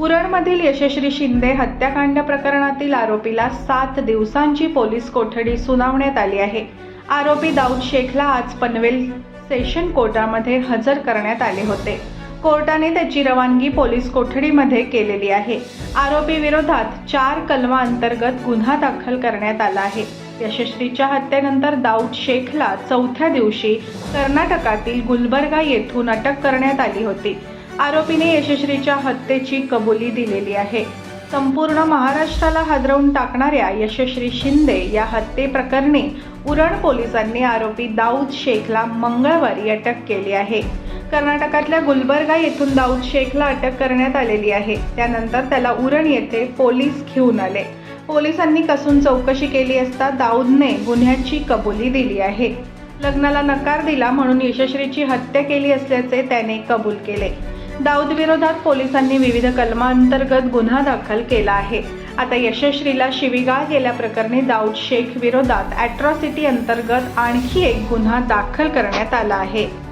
उरणमधील यशस्वी शिंदे हत्याकांड प्रकरणातील आरोपीला सात दिवसांची पोलीस कोठडी सुनावण्यात आली आहे. आरोपी दाऊद शेखला आज पनवेल सेशन कोर्टामध्ये हजर करण्यात आले होते. कोर्टाने त्याची रवानगी पोलीस कोठडीमध्ये केलेली आहे. आरोपी विरोधात चार कलमा अंतर्गत गुन्हा दाखल करण्यात आला आहे. यशस्वीच्या हत्येनंतर दाऊद शेखला चौथ्या दिवशी कर्नाटकातील गुलबर्गा येथून अटक करण्यात आली होती. आरोपीने यशस्वीच्या हत्येची कबुली दिलेली आहे. संपूर्ण महाराष्ट्राला हादरवून टाकणाऱ्या यशस्वी शिंदे या हत्येप्रकरणी उरण पोलिसांनी आरोपी दाऊद शेखला मंगळवारी अटक केली आहे. कर्नाटकातल्या गुलबर्गा येथून दाऊद शेखला अटक करण्यात आलेली आहे. त्यानंतर त्याला उरण येथे पोलीस घेऊन आले. पोलिसांनी कसून चौकशी केली असता दाऊदने गुन्ह्याची कबुली दिली आहे. लग्नाला नकार दिला म्हणून यशस्वीची हत्या केली असल्याचे त्याने कबूल केले. दाऊद विरोधात पोलिसांनी विविध कलमांतर्गत गुन्हा दाखल केला आहे. आता यशस्वीला शिवीगाळ गेल्याप्रकरणी दाऊद शेख विरोधात अॅट्रॉसिटी अंतर्गत आणखी एक गुन्हा दाखल करण्यात आला आहे.